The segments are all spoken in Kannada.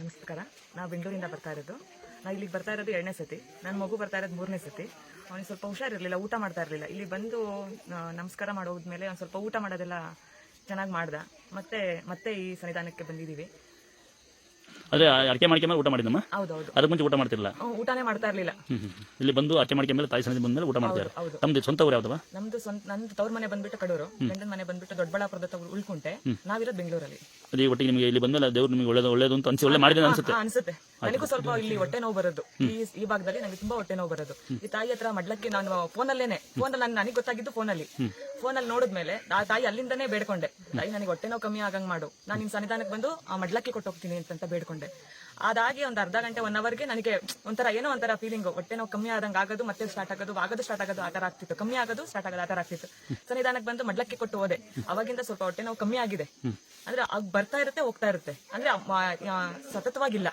ನಮಸ್ಕಾರ. ನಾವು ಬೆಂಗಳೂರಿಂದ ಬರ್ತಾ ಇರೋದು. ನಾವು ಇಲ್ಲಿಗೆ ಬರ್ತಾ ಇರೋದು ಎರಡನೇ ಸತಿ. ನನ್ನ ಮಗು ಬರ್ತಾ ಇರೋದು ಮೂರನೇ ಸತಿ. ಅವನಿಗೆ ಸ್ವಲ್ಪ ಹುಷಾರಿರಲಿಲ್ಲ, ಊಟ ಮಾಡ್ತಾ ಇರಲಿಲ್ಲ. ಇಲ್ಲಿ ಬಂದು ನಮಸ್ಕಾರ ಮಾಡೋದ್ಮೇಲೆ ಅವ್ನು ಸ್ವಲ್ಪ ಊಟ ಮಾಡೋದೆಲ್ಲ ಚೆನ್ನಾಗಿ ಮಾಡ್ದ. ಮತ್ತೆ ಮತ್ತೆ ಈ ಸನ್ನಿಧಾನಕ್ಕೆ ಬಂದಿದ್ದೀವಿ ಅದೇ ಅಡಿಕೆ ಮಾಡಿಕೆ ಮೇಲೆ ಊಟ ಮಾಡಿದ್ದಮ್ಮ ಹೌದೌದು. ಅದಕ್ಕೆ ಮುಂಚೆ ಊಟ ಮಾಡ್ತಿರಲ್ಲ ಹ್ಮ್, ಊಟನೇ ಮಾಡ್ತಾ ಇರಲಿಲ್ಲ. ಹ್ಮ್. ಇಲ್ಲಿ ಬಂದು ಅಡಿಕೆ ಮಾಡಿಕೆ ಮೇಲೆ ತಾಯಿ ಸನ್ನಿಧಿ ಬಂದ್ಮೇಲೆ ಊಟ ಮಾಡ್ತಾರೆ ಹೌದು. ತಮ್ಮದು ಸ್ವಂತ ಊರು ಯಾವ್ದವ ನಮ್ದು ಸ್ವಂತ ನಂದು ತವ್ರ ಮನೆ ಬಂದ್ಬಿಟ್ಟು ಕಡೂರು. ಗಂಡನ ಮನೆ ಬಂದ್ಬಿಟ್ಟು ದೊಡ್ಡಬಳ್ಳಾಪುರದ ತವ್ರು ಉಳ್ಕೊಂಡೆ ನಾವಿರೋದು ಬೆಂಗಳೂರಲ್ಲಿ. ಅದೇ ಒಟ್ಟಿಗೆ ನಿಮಗೆ ಇಲ್ಲಿ ಬಂದ್ಮೇಲೆ ದೇವ್ರು ನಿಮಗೆ ಒಳ್ಳೇದು ಒಳ್ಳೇದು ಅಂತ ಅನ್ಸಿ ಒಳ್ಳೆ ಮಾಡಿದ್ರೆ ಅನ್ಸುತ್ತೆ. ಅನ್ಸುತ್ತೆ. ನನಗೂ ಸ್ವಲ್ಪ ಇಲ್ಲಿ ಹೊಟ್ಟೆ ನೋವು ಬರೋದು. ಈ ಈ ಭಾಗದಲ್ಲಿ ನನಗೆ ತುಂಬಾ ಹೊಟ್ಟೆ ನೋವು ಬರೋದು. ಈ ತಾಯಿ ಹತ್ರ ಮಡ್ಲಕ್ಕೆ ನಾನು ಫೋನಲ್ಲೇನೆ. ಫೋನಲ್ಲಿ ನಾನು ನನಗೆ ಗೊತ್ತಾಗಿದ್ದು ಫೋನಲ್ಲಿ. ಫೋನಲ್ಲಿ ನೋಡಿದ್ಮೇಲೆ ಆ ತಾಯಿ ಅಲ್ಲಿಂದನೇ ಬೇಡ್ಕೊಂಡೆ. ತಾಯಿ ನನಗೆ ಹೊಟ್ಟೆ ನೋವು ಕಮ್ಮಿ ಆಗಂಗ್ ಮಾಡು. ನಾನು ನಿಮ್ ಸನ್ನಿಧಾನಕ್ಕೆ ಬಂದು ಆ ಮಡ್ಲಕ್ಕೆ ಕೊಟ್ಟು ಹೋಗ್ತೀನಿ ಅಂತ ಬೇಡ್ಕೊಂಡೆ. ಅದಾಗಿ ಒಂದು ಅರ್ಧ ಗಂಟೆ ಒನ್ ಅವರ್ಗೆ ನನಗೆ ಒಂಥರ ಏನೋ ಒಂಥರ ಫೀಲಿಂಗ್ ಹೊಟ್ಟೆ ನೋವು ಕಮ್ಮಿ ಆದಂಗ ಆಗೋದು ಮತ್ತೆ ಸ್ಟಾರ್ಟ್ ಆಗೋದು ಆಗೋದು ಸ್ಟಾರ್ಟ್ ಆಗೋದು ಆ ತರ ಆಗ್ತಿತ್ತು. ಕಮ್ಮಿ ಆಗೋದು ಸ್ಟಾರ್ಟ್ ಆಗೋದು ಆ ತರ ಆಗ್ತಿತ್ತು. ಸನ್ನಿಧಾನಕ್ಕೆ ಬಂದು ಮಡ್ಲಕ್ಕೆ ಕೊಟ್ಟು ಹೋದೆ. ಅವಾಗಿಂದ ಸ್ವಲ್ಪ ಹೊಟ್ಟೆ ನೋವು ಕಮ್ಮಿ ಆಗಿದೆ. ಅಂದ್ರೆ ಆಗ ಬರ್ತಾ ಇರುತ್ತೆ ಹೋಗ್ತಾ ಇರುತ್ತೆ. ಅಂದ್ರೆ ಸತತವಾಗಿಲ್ಲ.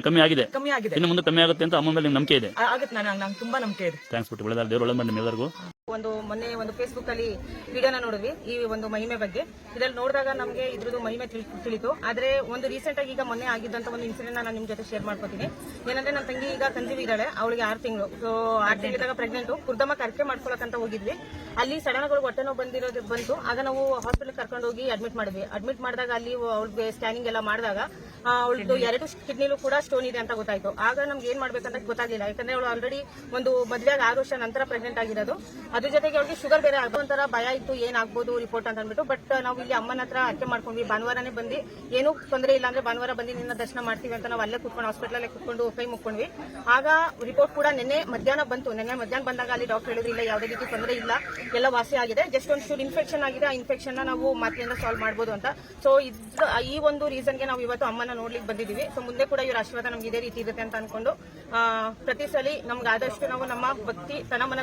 ಕಮ್ಮಿ ಆಗಿದೆ. ಕಮ್ಮಿ ಆಗಿದೆ. ಇನ್ನು ಮುಂದೆ ಕಮ್ಮಿ ಆಗುತ್ತೆ ಅಂತ ಅಮ್ಮ ಮೇಲೆ ನಿಮ್ಗೆ ನಂಬಿಕೆ ಇದೆ. ಆಗುತ್ತೆ. ನಾನು ನಂಗೆ ತುಂಬಾ ನಂಬಿಕೆ ಇದೆ. ಥ್ಯಾಂಕ್ಸ್ ಬಿಟ್ಟು ಬೆಳೆದಾರ ದೇವ್ರು ಒಳ್ಳೆ ಮಾಡಿ ನಿಮ್ಮೆಲ್ಲರಿಗೂ. ಒಂದು ಮೊನ್ನೆ ಒಂದು ಫೇಸ್ಬುಕ್ ಅಲ್ಲಿ ವಿಡಿಯೋನ ನೋಡಿದ್ವಿ ಈ ಒಂದು ಮಹಿಮೆ ಬಗ್ಗೆ. ಇದ್ರಲ್ಲಿ ನೋಡಿದಾಗ ನಮಗೆ ಇದ್ರದ್ದು ಮಹಿಮೆ ತಿಳ್- ತಿಳಿತು. ಆದ್ರೆ ಒಂದು ರೀಸೆಂಟ್ ಆಗಿ ಈಗ ಮೊನ್ನೆ ಆಗಿದ್ದಂತ ಒಂದು ಇನ್ಸಿಡೆಂಟ್ ನಾನು ನಿಮ್ ಜೊತೆ ಶೇರ್ ಮಾಡ್ಕೊತೀನಿ. ಏನಂದ್ರೆ ನನ್ನ ತಂಗಿ ಈಗ ಕನ್ಸೀವ್ ಇದ್ದಾಳೆ ಅವಳಿಗೆ ಆರು ತಿಂಗಳು. ಸೊ ಆರು ತಿಂಗಳಿದಾಗ ಪ್ರೆಗ್ನೆಂಟ್ ಕುರ್ದಮ್ಮ ಕರ್ಕೆ ಮಾಡ್ಕೊಳಕಂತ ಹೋಗಿದ್ವಿ. ಅಲ್ಲಿ ಸಡನ್ ಆಗಿ ಹೊಟ್ಟೆ ನೋವು ಬಂದಿರೋದು ಬಂತು. ಆಗ ನಾವು ಹಾಸ್ಪಿಟಲ್ ಕರ್ಕೊಂಡು ಹೋಗಿ ಅಡ್ಮಿಟ್ ಮಾಡಿದ್ವಿ. ಅಡ್ಮಿಟ್ ಮಾಡಿದಾಗ ಅಲ್ಲಿ ಅವಳಿಗೆ ಸ್ಕ್ಯಾನಿಂಗ್ ಎಲ್ಲ ಮಾಡಿದಾಗ ಅವಳದು ಎರಡು ಕಿಡ್ನಿಲೂ ಕೂಡ ಸ್ಟೋನ್ ಇದೆ ಅಂತ ಗೊತ್ತಾಯ್ತು. ಆಗ ನಮ್ಗೆ ಏನ್ ಮಾಡ್ಬೇಕಂತ ಗೊತ್ತಾಗಲಿಲ್ಲ. ಯಾಕಂದ್ರೆ ಅವಳು ಆಲ್ರೆಡಿ ಒಂದು ಮದುವೆಗೆ ಆರು ವರ್ಷ ನಂತರ ಪ್ರೆಗ್ನೆಂಟ್ ಆಗಿರೋದು. ಅದ್ರ ಜೊತೆಗೆ ಅವ್ರಿಗೆ ಶುಗರ್ ಬೇರೆ ಅದು ಒಂಥರ ಭಯ ಇತ್ತು, ಏನಾಗ್ಬೋದು ರಿಪೋರ್ಟ್ ಅಂತ ಅಂದ್ಬಿಟ್ಟು. ಬಟ್ ನಾವು ಇಲ್ಲಿ ಅಮ್ಮನ ಹತ್ರ ಅರ್ಕೆ ಮಾಡ್ಕೊಂಡ್ವಿ. ಭಾನುವಾರನೇ ಬಂದು ಏನೂ ತೊಂದರೆ ಇಲ್ಲ ಅಂದ್ರೆ ಭಾನುವಾರ ಬಂದು ನಿನ್ನ ದರ್ಶನ ಮಾಡ್ತೀವಿ ಅಂತ ನಾವು ಅಲ್ಲೇ ಕುತ್ಕೊಂಡು ಹಾಸ್ಪಿಟಲ್ ಕುತ್ಕೊಂಡು ಕೈ ಮುಕ್ಕೊಂಡ್ವಿ. ಆಗ ರಿಪೋರ್ಟ್ ಕೂಡ ನಿನ್ನೆ ಮಧ್ಯಾಹ್ನ ಬಂತು. ನಿನ್ನೆ ಮಧ್ಯಾಹ್ನ ಬಂದಾಗ ಅಲ್ಲಿ ಡಾಕ್ಟರ್ ಹೇಳಿದ್ರು, ಇಲ್ಲ, ಯಾವುದೇ ರೀತಿ ತೊಂದರೆ ಇಲ್ಲ. ಎಲ್ಲ ವಾಸಿ ಆಗಿದೆ. ಜಸ್ಟ್ ಒಂದು ಶೂರ್ ಇನ್ಫೆಕ್ಷನ್ ಆಗಿದೆ. ಆ ಇನ್ಫೆಕ್ಷನ್ ನಾವು ಮಾತ್ರೆಯಿಂದ ಸಾಲ್ವ್ ಮಾಡ್ಬೋದು ಅಂತ. ಸೊ ಈ ಒಂದು ರೀಸನ್ಗೆ ನಾವು ಇವತ್ತು ಅಮ್ಮನ ನೋಡ್ಲಿಕ್ಕೆ ಬಂದಿದ್ದೀವಿ. ಸೊ ಮುಂದೆ ಕೂಡ ಇವರ ಆಶೀರ್ವಾದ ನಮ್ಗೆ ಇದೇ ರೀತಿ ಇರುತ್ತೆ ಅಂತ ಅನ್ಕೊಂಡು ಪ್ರತಿ ಸಲ ನಮ್ಗೆ ಆದಷ್ಟು ನಾವು ನಮ್ಮ ಭಕ್ತಿ ತನಮನ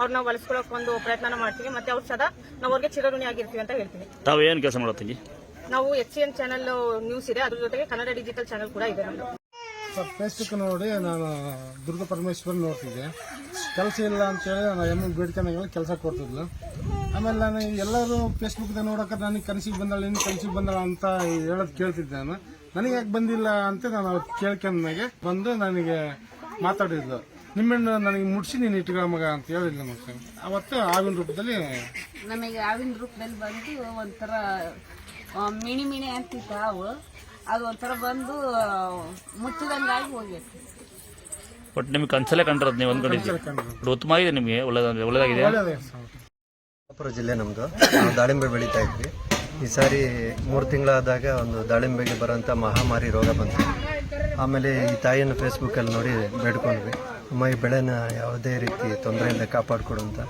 ಅವ್ರು ನಾವು ಅಲಿಸ್ಕೊಳ್ಳೋಕೆ ಒಂದು ಪ್ರಯತ್ನ ಮಾಡ್ತೀವಿ. ಮತ್ತೆ ಅವ್ರು ಸದಾ ನಾವು ಅವ್ರಿಗೆ ಚಿರಋಣಿ ಆಗಿರ್ತೀವಿ ಅಂತ ಹೇಳ್ತೀನಿ ತಾವು ಏನು ಕೆಲಸ ಮಾಡುತ್ತೀವಿ ನಾವು H C N channel news ಇದೆ. ಅದ್ರ ಜೊತೆಗೆ ಕನ್ನಡ ಡಿಜಿಟಲ್ ಚಾನಲ್ ಕೂಡ ಇದೆ ನಮ್ದು. ಸರ್ ಫೇಸ್ಬುಕ್ ನೋಡಿ ನಾನು ದುರ್ಗ ಪರಮೇಶ್ವರ್ ನೋಡ್ತಿದ್ದೆ. ಕೆಲಸ ಇಲ್ಲ ಅಂತೇಳಿ ನಾನು ಎಮ್ಮ ಬೇಡ್ಕೊಂಡಾಗೆಲ್ಲ ಕೆಲಸ ಕೊಡ್ತಿದ್ಲು. ಆಮೇಲೆ ನಾನು ಎಲ್ಲರೂ ಫೇಸ್ಬುಕ್ದಾಗ ನೋಡೋಕೆ ನನಗೆ ಕನಸಿಗೆ ಬಂದಾಳೆ ಇನ್ನು ಕನಸಿಗೆ ಬಂದಳ ಅಂತ ಹೇಳೋದು ಕೇಳ್ತಿದ್ದೆ ನಾನು. ನನಗೆ ಯಾಕೆ ಬಂದಿಲ್ಲ ಅಂತ ನಾನು ಅವತ್ತು ಕೇಳ್ಕೊಂಡಾಗೆ ಬಂದು ನನಗೆ ಮಾತಾಡಿದ್ಲು. ನಿಮ್ಮನ್ನು ನನಗೆ ಮುಟ್ಸಿ ನೀನು ಇಟ್ಕೊಳ ಮಗ ಅಂತ ಹೇಳಿದ್ಲು ಮತ್ತೆ ಅವತ್ತು ಹಾವಿನ ರೂಪದಲ್ಲಿ ನಮಗೆ ಹಾವಿನ ರೂಪದಲ್ಲಿ ಬಂದು ಒಂಥರ ಮಿಣಿ ಮಿಣಿ ಅಂತಿತ್ತು ಹಾವು. ಅದು ಒಂಥರ ಬಂದು ಮುಚ್ಚಿದಂಗಾಗಿ ಹೋಗೈತಿ ಬಟ್ ನಿಮ್ಗೆ ಕನ್ಸಲೇ ಕಂಡಿರೋದು ನೀವು ಒಂದ್ ಕಡೆ ಉತ್ತಮ ಇದೆ ನಿಮಗೆ? ಒಳ್ಳೆದಾಗಿದೆ ಜಿಲ್ಲೆ ನಮ್ಮದು ನಾವು ದಾಳಿಂಬೆ ಬೆಳೀತಾ ಇದ್ವಿ. ಈ ಸಾರಿ ಮೂರು ತಿಂಗಳಾದಾಗ ಒಂದು ದಾಳಿಂಬೆಗೆ ಬರೋಂಥ ಮಹಾಮಾರಿ ರೋಗ ಬಂತು. ಆಮೇಲೆ ಈ ತಾಯಿಯನ್ನು ಫೇಸ್ಬುಕ್ಕಲ್ಲಿ ನೋಡಿ ಬೇಡ್ಕೊಂಡ್ವಿ. ನಮ್ಮ ಈ ಬೆಳೆನ ಯಾವುದೇ ರೀತಿ ತೊಂದರೆಯಿಂದ ಕಾಪಾಡಿಕೊಡು ಅಂತ.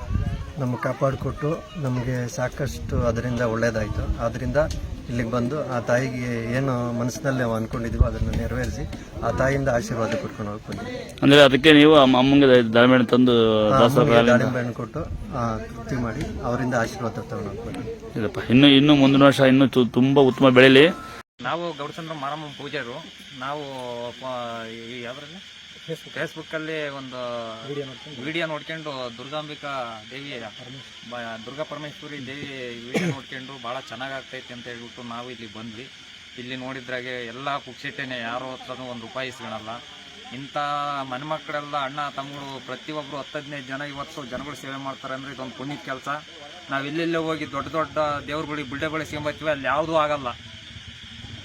ನಮಗೆ ಕಾಪಾಡಿಕೊಟ್ಟು ನಮಗೆ ಸಾಕಷ್ಟು ಅದರಿಂದ ಒಳ್ಳೆಯದಾಯಿತು ಆದ್ದರಿಂದ ಇಲ್ಲಿಗೆ ಬಂದು ಆ ತಾಯಿಗೆ ಏನು ಮನಸ್ಸಿನಲ್ಲಿ ನಾವು ಅಂದ್ಕೊಂಡಿದ್ವಿ ಅದನ್ನು ನೆರವೇರಿಸಿ ಆ ತಾಯಿಯಿಂದ ಆಶೀರ್ವಾದ ಕೊಟ್ಕೊಂಡು ಹೋಗಿ ಬಂದ್ವಿ. ಅಂದ್ರೆ ಅದಕ್ಕೆ ನೀವು ಅಮ್ಮ- ಅಮ್ಮಂಗೆ ದಾಳಿಂಬೆ ತಂದು ದಾಳಿಂಬೆ ಹಣ್ಣು ಕೊಟ್ಟು ಆ, ತೃಪ್ತಿ ಮಾಡಿ ಅವರಿಂದ ಆಶೀರ್ವಾದ ತಗೊಂಡು ಹೋಗ್ಬೇಕು ಇದಪ್ಪ ಇನ್ನು ಇನ್ನು ಮುಂದಿನ ವರ್ಷ ಇನ್ನು ತು- ತುಂಬಾ ಉತ್ತಮ ಬೆಳೆಯಲಿ ನಾವು ಗೌಡಚಂದ್ರ ಮಾರಮ್ಮ ಪೂಜಾರು. ನಾವು ಈ ಯಾವ್ದ್ರಲ್ಲಿ? ಫೇಸ್ಬುಕ್ಕಲ್ಲಿ ಒಂದು ವಿಡಿಯೋ ನೋಡ್ಕೊಂಡು. ದುರ್ಗಾಂಬಿಕಾ ದೇವಿ ದುರ್ಗಾ ಪರಮೇಶ್ವರಿ ದೇವಿ ವಿಡಿಯೋ ನೋಡ್ಕೊಂಡು ಭಾಳ ಚೆನ್ನಾಗಿ ಆಗ್ತೈತಿ ಅಂತ ಹೇಳ್ಬಿಟ್ಟು ನಾವು ಇಲ್ಲಿ ಬಂದ್ವಿ. ಇಲ್ಲಿ ನೋಡಿದ್ರಾಗೆ ಎಲ್ಲ ಕುಕ್ಸಿಟ್ಟೇನೆ ಯಾರೋ ಹತ್ರನೂ ಒಂದು ರೂಪಾಯಿ ಇಸ್ಕೊಳಲ್ಲ ಇಂಥ ಮನೆಮಕ್ಕಳೆಲ್ಲ ಅಣ್ಣ ತಮ್ಮಗಳು ಪ್ರತಿಯೊಬ್ಬರು ಹತ್ತು ಹದಿನೈದು ಜನ ಇವತ್ತು ಜನಗಳು ಸೇವೆ ಮಾಡ್ತಾರೆ ಅಂದರೆ ಇದೊಂದು ಪುಣ್ಯದ ಕೆಲಸ. ನಾವು ಇಲ್ಲೆಲ್ಲೇ ಹೋಗಿ ದೊಡ್ಡ ದೊಡ್ಡ ದೇವ್ರುಗಳಿಗೆ ಬಿಲ್ಡೆಗಳು ಸಿಗೊಂಬತ್ತೀವಿ ಅಲ್ಲಿ ಯಾವುದೂ ಆಗಲ್ಲ.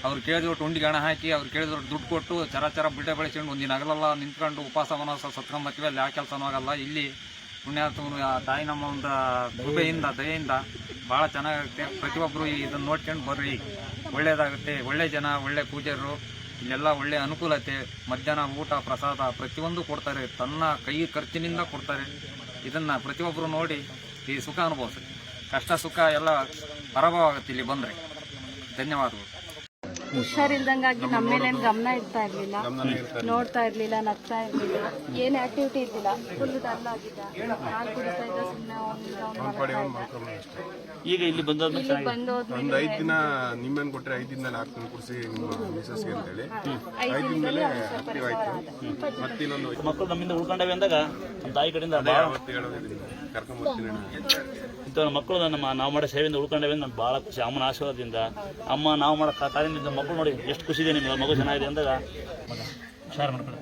ಅವ್ರು ಕೇಳಿದ್ರು ಉಂಡಿಗೆ ಹಣ ಹಾಕಿ, ಅವ್ರು ಕೇಳಿದ್ರು ದುಡ್ಡು ಕೊಟ್ಟು, ಚರ ಚರ ಬಿಲ್ಡೆ ಬೆಳೆಸ್ಕೊಂಡು ಒಂದಿನ ಆಗಲ್ಲ ನಿಂತ್ಕೊಂಡು ಉಪವಾಸ ವನವಾಸ ಸತ್ಕೊಂಬತ್ತೀವಿ ಅಲ್ಲಿ ಯಾವ ಕೆಲಸನೂ ಆಗಲ್ಲ. ಇಲ್ಲಿ ಪುಣ್ಯಾತ್ಮನು ತಾಯಿ ನಮ್ಮ ಒಂದು ಕೃಪೆಯಿಂದ, ದಯೆಯಿಂದ ಭಾಳ ಚೆನ್ನಾಗಾಗುತ್ತೆ. ಪ್ರತಿಯೊಬ್ಬರು ಇದನ್ನು ನೋಡ್ಕೊಂಡು ಬರ್ರಿ. ಒಳ್ಳೇದಾಗುತ್ತೆ. ಒಳ್ಳೆ ಜನ, ಒಳ್ಳೆ ಪೂಜಾರರು ಇಲ್ಲೆಲ್ಲ ಒಳ್ಳೆ ಅನುಕೂಲತೆ, ಮಧ್ಯಾಹ್ನ ಊಟ, ಪ್ರಸಾದ ಪ್ರತಿಯೊಂದು ಕೊಡ್ತಾರೆ. ತನ್ನ ಕೈ ಖರ್ಚಿನಿಂದ ಕೊಡ್ತಾರೆ. ಇದನ್ನು ಪ್ರತಿಯೊಬ್ಬರು ನೋಡಿ ಈ ಸುಖ ಅನುಭವಿಸ್ರಿ ಕಷ್ಟ, ಸುಖ ಎಲ್ಲ ಪರಭವ ಆಗುತ್ತೆ ಇಲ್ಲಿ ಬಂದರೆ. ಧನ್ಯವಾದಗಳು. ಹುಷಾರಿಲ್ದಂಗಾಗಿ ನಮ್ಮ ಮೇಲೆ ಏನು ಗಮನ ಇರ್ತಾ ಇರಲಿಲ್ಲ. ನೋಡ್ತಾ ಇರಲಿಲ್ಲ ನಗ್ತಾ ಇರಲಿಲ್ಲ. ಏನು ಆಕ್ಟಿವಿಟಿ ಇರಲಿಲ್ಲ ಫುಲ್ ಡಲ್ ಆಗಿದ್ದ. ಹಾಲು ಕುಡಿತಾ ಇದ್ದ ಸುಮ್ಮನೆ ಈಗ ಇಲ್ಲಿ ಬಂದಾದ್ಮೇಲೆ ಇಲ್ಲಿ ಬಂದು ಒಂದು ಐದು ದಿನ ನಿಮ್ಮೇನ್ ಕೊಟ್ಟರೆ ಐದು ದಿನ ನಾಲ್ಕು ದಿನ ಕುಡಿಸಿ ನಿಮ್ಮ ಮಿಸಸ್ಗೆ ಅಂತೇಳಿ. ಐದು ದಿನದಲ್ಲಿ ಮೇಲೆ ಸ್ವಲ್ಪ ಆಯ್ತು. ಮತ್ತೆ ಮತ್ತಿನ್ನೊಂದು ಮಕ್ಕಳು ನಮ್ಮಿಂದ ಉಳ್ಕೊಂಡವೆ ಅಂದಾಗ ನಮ್ಮ ತಾಯಿ ಕಡೆಯಿಂದ ಭಾಳ ಇಂಥ ಮಕ್ಕಳು ನಮ್ಮ ನಾವು ಮಾಡೋ ಸೇವೆಯಿಂದ ಉಳ್ಕೊಂಡವೆ ಅಂತ ಭಾಳ ಖುಷಿ. ಅಮ್ಮನ ಆಶೀರ್ವಾದದಿಂದ. ಅಮ್ಮ ನಾವು ಮಾಡೋ ಕಾರ್ಯದಿಂದ ಮಕ್ಕಳು ನೋಡಿ ಎಷ್ಟು ಖುಷಿ ಇದೆ ನಿಮ್ಗೆ. ಮಗು ಚೆನ್ನಾಗಿದೆ ಅಂದಾಗ. ಮಗ ಹುಷಾರು ಮಾಡ್ಕೊಳ್ಳಿ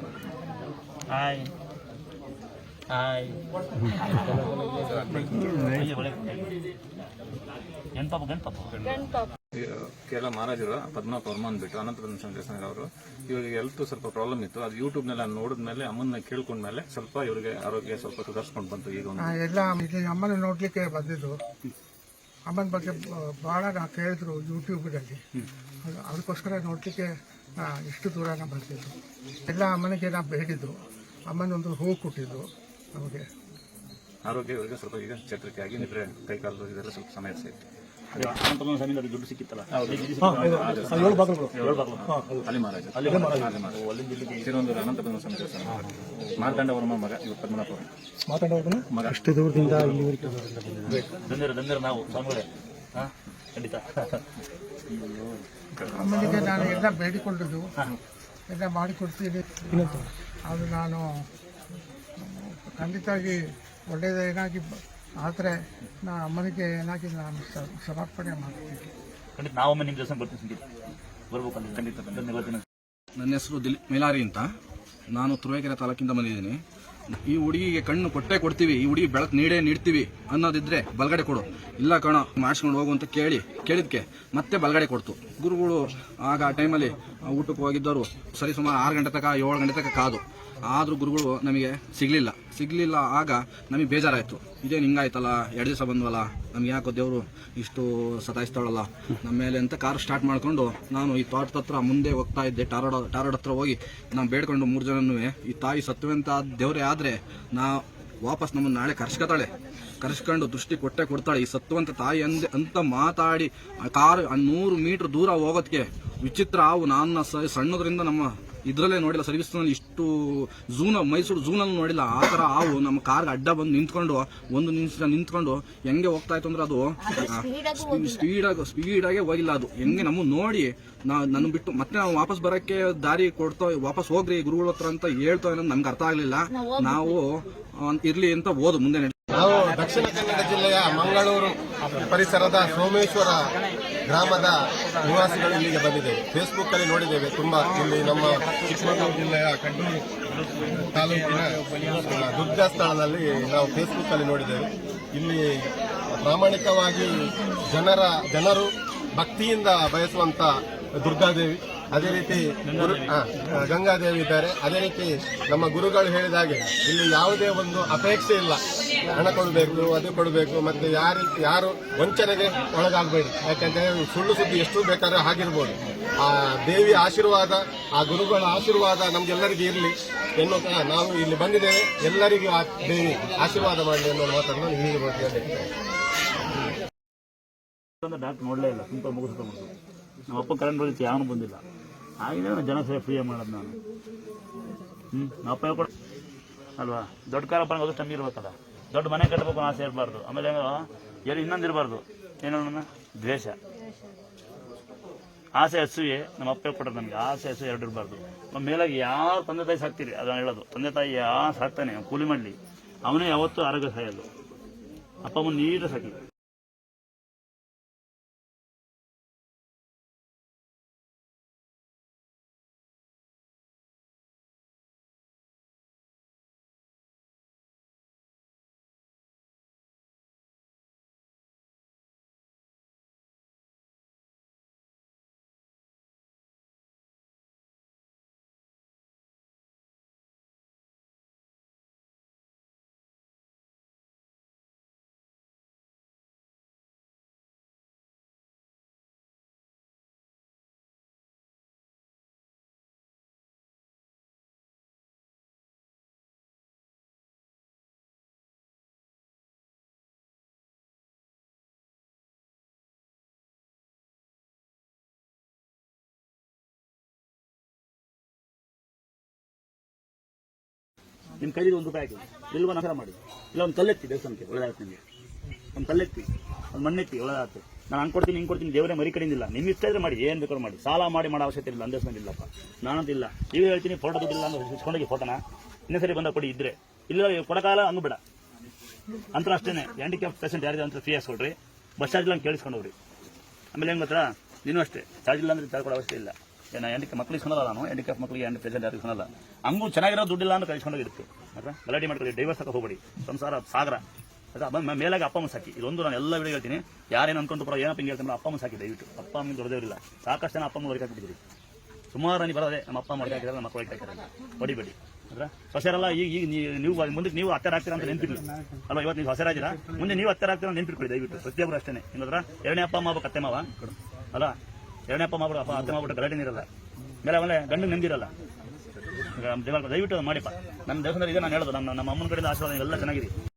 ಹಾಯ್ ಹಾಯ್ ಗಣಪಾಪ ಗಣಪಾಪ ಕೇರಳ ಮಹಾರಾಜರು ಪದ್ಮನಾಭ ವರ್ಮ ಅಂದ್ಬಿಟ್ಟು ಅನಂತ ಸಂಕೇಶ್ವರ ಅವರು ಇವಾಗ ಹೆಲ್ತ್ ಸ್ವಲ್ಪ ಪ್ರಾಬ್ಲಮ್ ಇತ್ತು. ಅದು ಯೂಟ್ಯೂಬ್ನೆಲ್ಲ ನೋಡಿದ್ಮೇಲೆ ಅಮ್ಮನ್ನ ಕೇಳ್ಕೊಂಡ್ಮೇಲೆ ಸ್ವಲ್ಪ ಇವರಿಗೆ ಆರೋಗ್ಯ ಸ್ವಲ್ಪ ಸುಧಾರಿಸ್ಕೊಂಡು ಬಂತು ಈಗ ಎಲ್ಲ ಇಲ್ಲಿ ಅಮ್ಮನ ನೋಡ್ಲಿಕ್ಕೆ ಬಂದಿದ್ದು. ಅಮ್ಮನ ಬಗ್ಗೆ ಬಹಳ ನಾ ಕೇಳಿದ್ರು ಯೂಟ್ಯೂಬ್ನಲ್ಲಿ ನಲ್ಲಿ. ಅದಕ್ಕೋಸ್ಕರ ನೋಡ್ಲಿಕ್ಕೆ ಇಷ್ಟು ದೂರ ನಾ ಬರ್ತಿದ್ದು ಎಲ್ಲ ಅಮ್ಮನಿಗೆ ನಾ ಬೇಡಿದ್ದು. ಅಮ್ಮನೊಂದು ಹೂ ಕೊಟ್ಟಿದ್ರು ನಮಗೆ. ಆರೋಗ್ಯ ಇವರಿಗೆ ಸ್ವಲ್ಪ ಈಗ ಚೇತರಿಕೆ ಆಗಿ ನಿದ್ರೆ ಕೈಕಾಲು ಇದೆಲ್ಲ ಸ್ವಲ್ಪ ಸಮಯ ಇತ್ತು ಅದೇ ಅನಂತಪುರ ದುಡ್ಡು ಸಿಕ್ಕಿತ್ತಲ್ಲ. ಏಳು ಬಾಗಿಲು ಅಲ್ಲಿ ಮಹಾರಾಜ ಅಲ್ಲಿ ಮಹಾರಾಜ ತಿರುವನಂತಪುರ ಅನಂತಪುರ ಸಂಕೇಶ್ವರ ಮಾರ್ತಾಂಡ ವರ್ಮ ಮಗ ಇವರು ಪದ್ಮನಾಭ ವರ್ಮ ಮಗ? ಅಷ್ಟು ದೂರದಿಂದ ದಂದಿರ ದಂದಿರ ನಾವು ಸ್ವಾಮಿಗಳೇ. ಹಾ ಖಂಡಿತ. ನಾನು ಎಲ್ಲ ಬೇಡಿಕೊಂಡಿದ್ದು ಎಲ್ಲ ಮಾಡಿಕೊಡ್ತೀನಿ. ಅದು ನಾನು ಖಂಡಿತವಾಗಿ ಒಳ್ಳೆಯದೇನಾಗಿ ಆದರೆ ನಾ ಅಮ್ಮನಿಗೆ ಏನಾಗಿ ನಾನು ಸಮರ್ಪಣೆ ಮಾಡ್ತೀನಿ. ಖಂಡಿತ ನಿಮ್ಮ ಜೊತೆ ಬರ್ತೀನಿ ಸಂಗೀತ. ಖಂಡಿತ. ಧನ್ಯವಾದ ನನ್ನ ಹೆಸರು ದಿಲ್ ಮೇಲಾರಿ ಅಂತ. ನಾನು ತುರುವೇಕೆರೆ ತಾಲೂಕಿಂದ ಬಂದಿದ್ದೀನಿ. ಈ ಹುಡುಗಿಗೆ ಕಣ್ಣು ಕೊಟ್ಟೆ ಕೊಡ್ತೀವಿ ಈ ಹುಡುಗಿ ಬೆಳಕು ನೀಡೇ ನೀಡ್ತೀವಿ ಅನ್ನೋದಿದ್ರೆ ಬಲಗಡೆ ಕೊಡು. ಇಲ್ಲ ಕಣ ಮಾಡಿಸ್ಕೊಂಡು ಹೋಗು ಅಂತ ಕೇಳಿ ಕೇಳಿದ್ಕೆ ಮತ್ತೆ ಬಲಗಡೆ ಕೊಡ್ತು. ಗುರುಗಳು ಆಗ ಆ ಟೈಮಲ್ಲಿ ಊಟಕ್ಕೆ ಹೋಗಿದ್ದವರು ಸರಿ ಸುಮಾರು ಆರು ಗಂಟೆ ತನಕ, ಏಳು ಗಂಟೆ ತನಕ ಕಾದು. ಆದರೂ ಗುರುಗಳು ನಮಗೆ ಸಿಗಲಿಲ್ಲ. ಸಿಗಲಿಲ್ಲ ಆಗ ನಮಗೆ ಬೇಜಾರಾಯಿತು. ಇದೇನು ಹಿಂಗಾಯ್ತಲ್ಲ ಎರಡು ದಿವಸ ಬಂದ್ವಲ್ಲ, ನಮ್ಗೆ ಯಾಕೋ ದೇವರು ಇಷ್ಟು ಸತಾಯಿಸ್ತಾಳಲ್ಲ, ನಮ್ಮ ಮೇಲೆ ಅಂತ ಕಾರ್ ಸ್ಟಾರ್ಟ್ ಮಾಡಿಕೊಂಡು ನಾನು ಈ ತೋಟದ ಹತ್ರ ಮುಂದೆ ಹೋಗ್ತಾ ಇದ್ದೆ. ಟಾರೋಡ ಟಾರೋಡ್ ಹತ್ರ ಹೋಗಿ ನಾನು ಬೇಡ್ಕೊಂಡು ಮೂರು ಜನನೂ ಈ ತಾಯಿ ಸತ್ತುವಂತ ದೇವರೇ ಆದರೆ ನಾ ವಾಪಸ್ ನಮ್ಮನ್ನು ನಾಳೆ ಕರ್ಸ್ಕೊತಾಳೆ. ಕರ್ಸ್ಕೊಂಡು ದೃಷ್ಟಿ ಕೊಟ್ಟೆ ಕೊಡ್ತಾಳೆ. ಈ ಸತ್ತುವಂತ ತಾಯಿ ಅಂದೆ ಅಂತ ಮಾತಾಡಿ ಕಾರ್ ನೂರು ಮೀಟರ್ ದೂರ ಹೋಗೋದಕ್ಕೆ ವಿಚಿತ್ರ ಅವು ನಾನು ಸಣ್ಣದ್ರಿಂದ ನಮ್ಮ ಇದರಲ್ಲೇ ನೋಡಿಲ್ಲ ಸರ್ವಿಸ್ನಲ್ಲಿ ಇಷ್ಟು ಝೂನ ಮೈಸೂರು ಝೂನಲ್ಲಿ ನೋಡಿಲ್ಲ. ಆ ಥರ ಹಾವು ನಮ್ಮ ಕಾರ್ಗೆ ಅಡ್ಡ ಬಂದು ನಿಂತ್ಕೊಂಡು ಒಂದು ನಿಮಿಷ ನಿಂತ್ಕೊಂಡು ಹೆಂಗೆ ಹೋಗ್ತಾ ಇತ್ತು ಅಂದ್ರೆ ಅದು ಸ್ಪೀಡಾಗಿ ಸ್ಪೀಡಾಗೆ ಹೋಗಿಲ್ಲ. ಅದು. ಹೆಂಗೆ ನಮ್ಮ ನೋಡಿ ನಾ ನನ್ನ ಬಿಟ್ಟು ಮತ್ತೆ ನಾವು ವಾಪಸ್ ಬರೋಕ್ಕೆ ದಾರಿ ಕೊಡ್ತಾ ವಾಪಸ್ ಹೋಗ್ರಿ ಗುರುಗಳ ಹತ್ರ ಅಂತ ಹೇಳ್ತಾ ಅನ್ನೋದು ನಮ್ಗೆ ಅರ್ಥ ಆಗಲಿಲ್ಲ. ನಾವು ಇರಲಿ ಅಂತ ಓದು ಮುಂದೆ ನಾವು ದಕ್ಷಿಣ ಕನ್ನಡ ಜಿಲ್ಲೆಯ ಮಂಗಳೂರು ಪರಿಸರದ ಸೋಮೇಶ್ವರ ಗ್ರಾಮದ ನಿವಾಸಿಗಳು ಇಲ್ಲಿಗೆ ಬಂದಿದ್ದೇವೆ ಫೇಸ್ಬುಕ್ ಅಲ್ಲಿ ನೋಡಿದ್ದೇವೆ ತುಂಬಾ. ಇಲ್ಲಿ ನಮ್ಮ ಚಿಕ್ಕಮಗಳೂರು ಜಿಲ್ಲೆಯ ಕಡ್ಡೂರು ತಾಲೂಕಿನ ದುರ್ಗ ಸ್ಥಳದಲ್ಲಿ ನಾವು ಫೇಸ್ಬುಕ್ ಅಲ್ಲಿ ನೋಡಿದ್ದೇವೆ. ಇಲ್ಲಿ ಪ್ರಾಮಾಣಿಕವಾಗಿ ಜನರ, ಜನರು ಭಕ್ತಿಯಿಂದ ಬಯಸುವಂತ ದುರ್ಗಾದೇವಿ. ಅದೇ ರೀತಿ ಗುರು ಗಂಗಾದೇವಿ ಇದ್ದಾರೆ. ಅದೇ ರೀತಿ ನಮ್ಮ ಗುರುಗಳು ಹೇಳಿದ ಹಾಗೆ ಇಲ್ಲಿ ಯಾವುದೇ ಒಂದು ಅಪೇಕ್ಷೆ ಇಲ್ಲ. ಹಣ ಕೊಡಬೇಕು, ಅದು ಕೊಡಬೇಕು, ಮತ್ತೆ ಯಾರು ಯಾರು ವಂಚನೆಗೆ ಒಳಗಾಗಬೇಡಿ. ಯಾಕಂದ್ರೆ ಸುಳ್ಳು ಸುದ್ದಿ ಎಷ್ಟು ಬೇಕಾದ್ರೂ ಆಗಿರ್ಬೋದು ಆ ದೇವಿ ಆಶೀರ್ವಾದ, ಆ ಗುರುಗಳ ಆಶೀರ್ವಾದ ನಮ್ಗೆಲ್ಲರಿಗೂ ಇರಲಿ. ಎನ್ನುವ ನಾವು ಇಲ್ಲಿ ಬಂದಿದ್ದೇವೆ. ಎಲ್ಲರಿಗೂ ಆ ದೇವಿ ಆಶೀರ್ವಾದ ಮಾಡಲಿ ಅನ್ನೋ ಮಾತನ್ನು ನಾನು ಹೀಗೆ ಡಾಕ್ಟರ್ ನೋಡಲೇ ಇಲ್ಲ. ತುಂಬ ಮುಗಿಸ್ಕೊಂಡು ನಮ್ಮ ಅಪ್ಪ ಕರೆಂಟ್ ಬಂದಿತ್ತು ಯಾವನು ಬಂದಿಲ್ಲ. ಆಗಿದೆ ಜನ ಸೇವೆ ಫ್ರೀ ಮಾಡೋದು ನಾನು. ಹ್ಞೂ ನಮ್ಮ ಅಪ್ಪ ಕೂಡ ಅಲ್ವಾ? ದೊಡ್ಡ ಕಾಲಪ್ಪ ಬರೋದು ಟೈಮ್ ಇರ್ಬೇಕಲ್ಲ. ದೊಡ್ಡ ಮನೆ ಕಟ್ಟಬೇಕು ಆಸೆ ಇರಬಾರ್ದು. ಆಮೇಲೆ ಎಲ್ಲಿ ಇನ್ನೊಂದು ಇರಬಾರ್ದು. ಏನೋ ದ್ವೇಷ. ಆಸೆ ಹಸುವೆ, ನಮ್ಮ ಅಪ್ಪ ಕೊಟ್ಟರು ನನಗೆ, ಆಸೆ ಹಸು ಎರಡು ಇರಬಾರ್ದು. ನಮ್ಮ ಮೇಲಾಗಿ ಯಾವ ತಂದೆ ತಾಯಿ ಸಾಕ್ತೀರಿ? ಅದನ್ನು ಹೇಳೋದು. ತಂದೆ ತಾಯಿ ಯಾವ ಸಾಕ್ತಾನೆ? ಕೂಲಿ ಮಾಡಲಿ. ಅವನೇ ಯಾವತ್ತೂ ಆರೋಗ್ಯ ಸಾಯೋದು ಅಪ್ಪ ಅಮ್ಮನ ನೀರು ಸಾಕಿ. ನಿಮ್ಮ ಕೈಲಿ ಒಂದು ರೂಪಾಯಿ ಹಾಕಿ ಇಲ್ವ ನಗರ ಮಾಡಿ. ಇಲ್ಲ, ಒಂದು ಕಲ್ಲೆತ್ತಿ ದೇವಸ್ಥಾನಕ್ಕೆ, ಒಳ್ಳೆದಾಗುತ್ತೆ ನಿಮಗೆ. ಒಂದು ಕಲ್ಲೆತ್ತಿ, ಒಂದು ಮಣ್ಣೆತ್ತಿ, ಒಳ್ಳೆದಾಗುತ್ತೆ. ನಾನು ಹಂಗೆ ಕೊಡ್ತೀನಿ, ಹಿಂಗೆ ಕೊಡ್ತೀನಿ, ದೇವರೇ ಮರಿ ಕಡೆಯಿಂದಿಲ್ಲ ನಿಮ್ಮ ಇಷ್ಟ ಇದ್ರೆ ಮಾಡಿ, ಏನು ಬೇಕಾದ್ರೂ ಮಾಡಿ. ಸಾಲ ಮಾಡಿ ಮಾಡೋ ಅವಶ್ಯಕತೆ ಇಲ್ಲ ಅಂದೇಸ್ಕೊಂಡು ಇಲ್ಲಪ್ಪ. ನಾನಂತ ಇಲ್ಲ. ಈಗ ಹೇಳ್ತೀನಿ, ಫೋಟೋ ದುಡ್ಡಿಲ್ಲ ಅಂದ್ರೆ ಇಸ್ಕೊಂಡೋಗಿ ಫೋಟೋನ. ಇನ್ನೇ ಸರಿ ಬಂದ ಕೊಡಿ, ಇದ್ರೆ. ಇಲ್ಲ ಕೊಡಕಾಲ ಹಂಗೂ ಬೇಡ. ಅಂತ ಅಷ್ಟೇ ಹ್ಯಾಂಡಿಕ್ಯಾಪ್ ಪೇಷಂಟ್ ಯಾರಿದೆ ಅಂತ ಫ್ರೀ ಹಾಕ್ಸ್ಕೊಡ್ರಿ ಬಸ್ ಚಾರ್ಜ್ ಕೇಳಿಸ್ಕೊಂಡು ಹೋಗ್ರಿ. ಆಮೇಲೆ ಏನು ಗೊತ್ತಾ? ನೀನು ಅಷ್ಟೇ. ಚಾರ್ಜ್ ಇಲ್ಲ ಅಂದ್ರೆ ಚಾರ್ಜ್ ಕೊಡೋ ಅವಶ್ಯ ಇಲ್ಲ. ಏನ ಎಂಟಕ್ಕೆ ಮಕ್ಳಿಗೆ ಸುನಲ್ಲ ನಾನು ಎಂಡಿಕಾಫ್ ಮಕ್ಕಳಿಗೆ ಎಂಡ್ ಪ್ರೆಸೆಂಟ್ ಯಾರಿಗೂ ಸುನಲ್ಲ ಹಂಗೂ ಚೆನ್ನಾಗಿರೋ ದುಡ್ಡಿಲ್ಲ ಅಂತ ಕಳಿಸ್ಕೊಂಡೋಗಿರುತ್ತೆ ಆಯ್ತಾ ಗಲಾಟೆ ಮಾಡ್ಕೊಳ್ಳಿ ಡೈವರ್ಸ್ ಹಾಕೋ ಹೋಗಬೇಡಿ. ಸಂಸಾರ ಸಾಗರ. ಆಯ್ತಾ? ಮೇಲಾಗಿ ಅಪ್ಪ ಅಮ್ಮ ಸಾಕಿ. ಇದೊಂದು ನಾನು ಎಲ್ಲ ವಿಡಿಯೋ ಹೇಳ್ತೀನಿ. ಯಾರೇನು ಅನ್ಕೊಂಡು ಬರೋ ಏನಪ್ಪ ಹಿಂಗೆ ಹೇಳ್ತಾರೆ ಅಪ್ಪ ಅಮ್ಮ ಸಾಕಿ, ದಯವಿಟ್ಟು. ಅಪ್ಪ ಅಮ್ಮ ದೊಡ್ಡದೇವರಿಲ್ಲ ಸಾಕಷ್ಟು ಜನ ಅಪ್ಪ ಅಮ್ಮ ಹೊರಗೆ ಸುಮಾರು ನೀವು ಬರೋದೇ ನಮ್ಮ ಅಪ್ಪ ಮಾಡಿ ಹಾಕಿದ್ರೆ ಮಕ್ಕಳು ಹಾಕಿದ್ರೆ ಹೊಡಿಬೇಡಿ. ಅಂದ್ರೆ ಸೊಸೆರಲ್ಲ ಈಗ ಈಗ ನೀವು ಮುಂದಕ್ಕೆ ನೀವು ಹತ್ತಿರ ಆಗ್ತೀರಾ ಅಂತ ನೆನ್ಪಿಡಿ ಅಲ್ವಾ? ಇವತ್ತು ನೀವು ಹೊಸರಾಜಿರ ಮುಂದೆ ನೀವು ಹತ್ತಿರ ಆಗ್ತೀರಾ ನೆನ್ಪಿಟ್ಕೊಳ್ಳಿ, ದಯವಿಟ್ಟು. ಪ್ರತಿಯೊಬ್ಬರು ಅಷ್ಟೇ ಇನ್ನೊಂದ್ರ ಎರಡನೇ ಅಪ್ಪ ಅಮ್ಮ ಕತ್ತೆ ಮಾವ. ಅಲ್ಲ? ಎರಡನೇ ಅಪ್ಪ ಮಾಡ್ಬಿಡು, ಅಪ್ಪ ಅತ್ತೆ ಮಾಡ್ಬಿಟ್ಟು ಗಲಾಟೆ ಇರಲ್ಲ ಮೇಲೆ ಆಮೇಲೆ ಗಂಡು ನೆಂದಿರಲ್ಲ. ದಯವಿಟ್ಟು ಮಾಡಿಪ್ಪ ನಮ್ಮ ದೇವಸ್ಥಾನ ಇದೆ, ನಾನು ಹೇಳೋದು. ನಮ್ಮ ನಮ್ಮ ಅಮ್ಮನ ಕಡೆಯಿಂದ ಆಶೀರ್ವಾದ ಎಲ್ಲ ಚೆನ್ನಾಗಿದೆ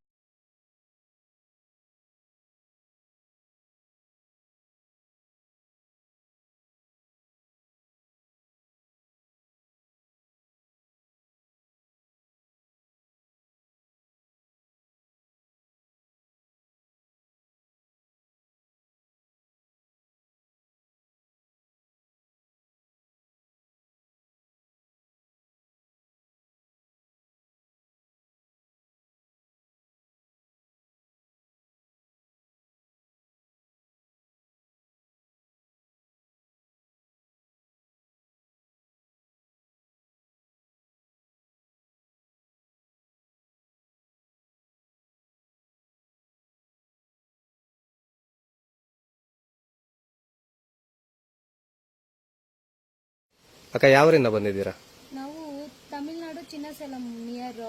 ಅಕ್ಕ ಯಾವರಿಂದ ಬಂದಿದ್ದೀರಾ? ನಾವು ತಮಿಳ್ನಾಡು ಚಿನ್ನಸೇಲಂ ನಿಯರ್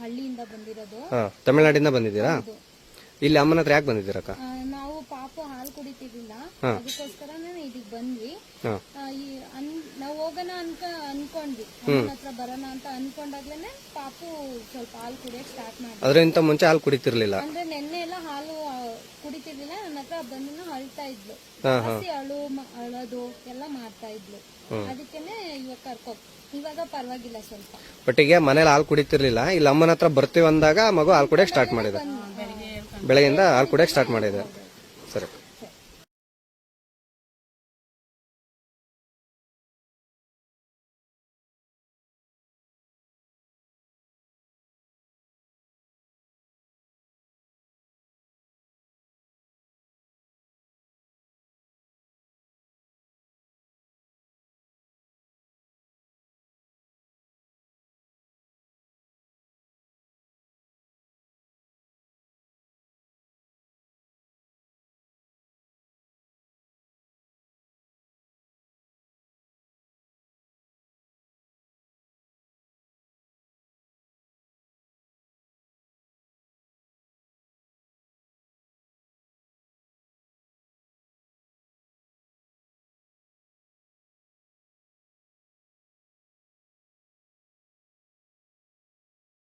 ಹಳ್ಳಿಯಿಂದ ಬಂದಿರೋದು. ಹಾ ತಮಿಳ್ನಾಡಿಂದ ಬಂದಿದ್ದೀರಾ? ಇಲ್ಲಿ ಅಮ್ಮನ ಹತ್ರ ಯಾಕೆ ಬಂದಿದ್ದೀರಕ್ಕ? ಆ, ನಾವು ಪಾಪ ಹಾಲು ಕುಡಿತಿರ್ಲಿಲ್ಲ. ಹಾ. ಅದಕ್ಕೋಸ್ಕರನೇ ಇದಕ್ ಬಂದ್ವಿ. ಹಾ. ಆ, ಈ ಅನ್- ನಾವು ಹೋಗೋಣ ಅಂತ ಅನ್ಕೊಂಡ್ವಿ. ಅಮ್ಮನ ಹತ್ರ ಬರೋಣ ಅಂತ ಅನ್ಕೊಂಡಾಗ್ಲೇನೆ ಪಾಪು ಸ್ವಲ್ಪ ಹಾಲು ಕುಡಿಯಕ್ ಸ್ಟಾರ್ಟ್ ಮಾಡಿ ಅದರಿಂದ ಮುಂಚೆ ಹಾಲು ಕುಡಿತಿರ್ಲಿಲ್ಲ? ಅಂದ್ರೆ ನೆನ್ನೆ ಎಲ್ಲ ಹಾಲು ಆ, ಕುಡಿತಿರ್ಲಿಲ್ಲ. ನನ್ನ ಹತ್ರ ಬಂದು ಅಳ್ತಾ ಇದ್ಲು. ಹಾ, ಜಾಸ್ತಿ ಅಳು ಮ- ಅಳೋದು ಎಲ್ಲ ಮಾಡ್ತಾ ಇದ್ಲು. ಅದಕ್ಕೇನೆ ಇವಾಗ ಕರ್ಕೊ ಇವಾಗ ಪರವಾಗಿಲ್ಲ ಸ್ವಲ್ಪ. ಬಟ್ ಈಗ ಮನೇಲಿ ಹಾಲು ಕುಡಿತಿರ್ಲಿಲ್ಲ. ಇಲ್ಲಿ ಅಮ್ಮನ ಹತ್ರ ಬರ್ತೀವಿ ಅಂದಾಗ ಮಗು ಹಾಲು ಕುಡಿಯಕ್ಕೆ ಸ್ಟಾರ್ಟ್ ಮಾಡಿದೆ. ಬೆಳಗ್ಗೆಯಿಂದ ಹಾಲು ಕುಡಿಯಕ್ಕೆ ಸ್ಟಾರ್ಟ್ ಮಾಡಿದೆ. ಸರಿ.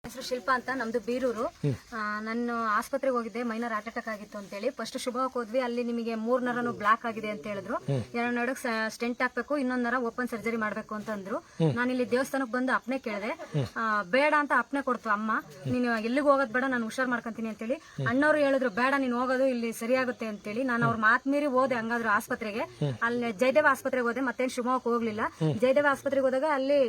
ಹೆಸರು ಶಿಲ್ಪ ಅಂತ ನಮ್ದು ಬೀರೂರು. ನಾನು ಆಸ್ಪತ್ರೆಗೆ ಹೋಗಿದ್ದೆ ಮೈನರ್ ಹಾರ್ಟ್ ಅಟ್ಯಾಕ್ ಆಗಿತ್ತು ಅಂತ ಹೇಳಿ ಫಸ್ಟ್ ಶುಭಕ್ಕೆ ಹೋದ್ವಿ ಅಲ್ಲಿ ನಿಮಗೆ ಮೂರ್ ನರನು ಬ್ಲಾಕ್ ಆಗಿದೆ ಅಂತ ಹೇಳಿದ್ರು. ಎರಡು ನಡಕ್ ಸ್ಟೆಂಟ್ ಹಾಕ್ಬೇಕು ಇನ್ನೊಂದ್ ನರ ಓಪನ್ ಸರ್ಜರಿ ಮಾಡ್ಬೇಕು ಅಂತ ಅಂದ್ರು. ನಾನು ಇಲ್ಲಿ ದೇವಸ್ಥಾನಕ್ಕೆ ಬಂದು ಅಪ್ನೆ ಕೇಳಿದೆ. ಬೇಡ ಅಂತ ಅಪ್ನೆ ಕೊಡ್ತು ಅಮ್ಮ. ನೀನು ಎಲ್ಲಿಗೆ ಹೋಗೋದ್ ಬೇಡ ನಾನು ಹುಷಾರ್ ಮಾಡ್ಕೊಂತೀನಿ ಅಂತೇಳಿ. ಅಣ್ಣವ್ರು ಹೇಳಿದ್ರು ಬೇಡ ನೀನು ಹೋಗೋದು ಇಲ್ಲಿ ಸರಿಯಾಗುತ್ತೆ ಅಂತೇಳಿ. ನಾನು ಅವ್ರ ಮಾತ್ ಮೀರಿ ಹೋದೆ ಹಂಗಾದ್ರು ಆಸ್ಪತ್ರೆಗೆ. ಅಲ್ಲಿ ಜಯದೇವ ಆಸ್ಪತ್ರೆಗೆ ಹೋದೆ ಮತ್ತೇನು ಶಿವಮೊಗ್ಗಕ್ಕೆ ಹೋಗ್ಲಿಲ್ಲ. ಜಯದೇವ ಆಸ್ಪತ್ರೆಗೆ ಹೋದಾಗ ಅಲ್ಲಿ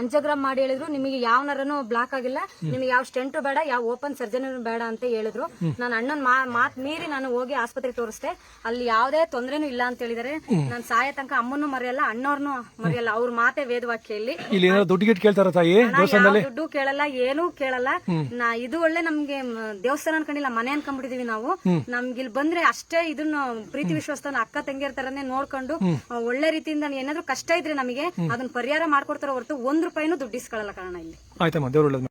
ಅಂಜಗ್ರಾಮ್ ಮಾಡಿ ಹೇಳಿದ್ರು ನಿಮಗೆ ಯಾವ ನರನು ಬ್ಲಾಕ್ ಆಗಿಲ್ಲ ನಿಮಗೆ ಯಾವ ಸ್ಟೆಂಟು ಬೇಡ ಯಾವ ಓಪನ್ ಸರ್ಜರಿ ಬೇಡ ಅಂತ ಹೇಳಿದ್ರು. ನಾನು ಅಣ್ಣನ ಮಾತ್ ಮೀರಿ ನಾನು ಹೋಗಿ ಆಸ್ಪತ್ರೆ ತೋರಿಸ್ದೆ. ಅಲ್ಲಿ ಯಾವುದೇ ತೊಂದರೆನೂ ಇಲ್ಲ ಅಂತ ಹೇಳಿದಾರೆ. ನಾನು ಸಾಯ ತನಕ ಅಮ್ಮನ್ನು ಮರೆಯಲ್ಲ ಅಣ್ಣವ್ರನ್ನು ಮರೆಯಲ್ಲ. ಅವ್ರ ಮಾತೆ ವೇದವಾಕ್ಯ ಇಲ್ಲಿ ಇಲ್ಲಿ ಏನಾದ್ರು ದುಡ್ಡು ಗಿಟ್ಟು ಕೇಳ್ತಾರ ತಾಯಿ? ಹಣ ದುಡ್ಡು ಕೇಳಲ್ಲ ಏನೂ ಕೇಳಲ್ಲ. ನಾ ಇದು ಒಳ್ಳೆ ನಮ್ಗೆ ದೇವಸ್ಥಾನ ಅನ್ಕೊಂಡಿಲ್ಲ ಮನೆ ಅನ್ಕೊಂಡ್ಬಿಟ್ಟಿದೀವಿ ನಾವು. ನಮ್ಗೆ ಇಲ್ಲಿ ಬಂದ್ರೆ ಅಷ್ಟೇ ಇದನ್ನ ಪ್ರೀತಿ ವಿಶ್ವಾಸನ ಅಕ್ಕ ತಂಗಿಯರ್ ತರನೇ ನೋಡ್ಕೊಂಡು ಒಳ್ಳೆ ರೀತಿಯಿಂದ ಏನಾದ್ರು ಕಷ್ಟ ಇದ್ರೆ ನಮಗೆ ಅದನ್ನ ಪರಿಹಾರ ಮಾಡ್ಕೊಡ್ತಾರ ಹೊರತು ಒಂದ್ ರೂಪಾಯಿನೂ ದುಡ್ಡಿಸ್ಕೊಳ್ಳಲ್ಲ ಕಾರಣ ಇಲ್ಲಿ. ಆಯ್ತಮ್ಮ ದೇವ್ರ